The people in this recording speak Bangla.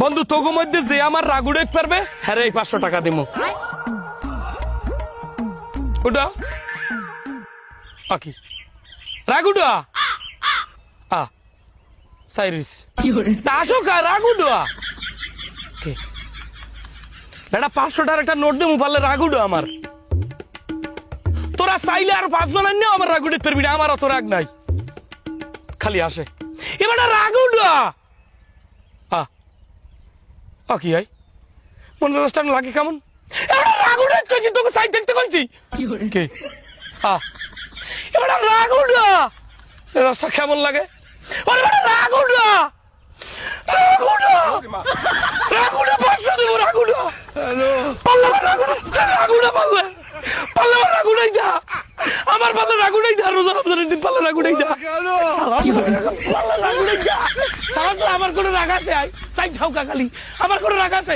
বন্ধু তোগো মধ্যে যে আমার রাগুড়ে পারবে? হ্যাঁ এই পাঁচশো টাকা দিমু। ওটা আকি। রাগুডা আ। সাইরিস। তাসো কা রাগুডা কে? বেটা পাঁচশো টাকার একটা নোট দেবো পারলে রাগুডো আমার। তোরা চাইলে আর পাঁচজন আনি আমার রাগুডে পারবি না আমার অত রাগ নাই। খালি আসে। এবার রাগুডা আ কি হয় মনে রাস্তান লাগে কেমন? কইছি তোকে সাইড দেখতে কইছি। কে আ। এবার রাগুডা রাস্তা কেমন লাগে? ওরে পাঁচশো দেবো পাল্লা পাল্লা পাল্লা যা আমার পাল্লা রাগুডাই যা রোজা রমজানের দিন পাল্লা রাগুডাই যা। পাল্লা রাগুডাই যা। সারা আমার কোনো রাগ আছে আই? সাইড ঠাউকা খালি। আমার কোনো রাগ আছে?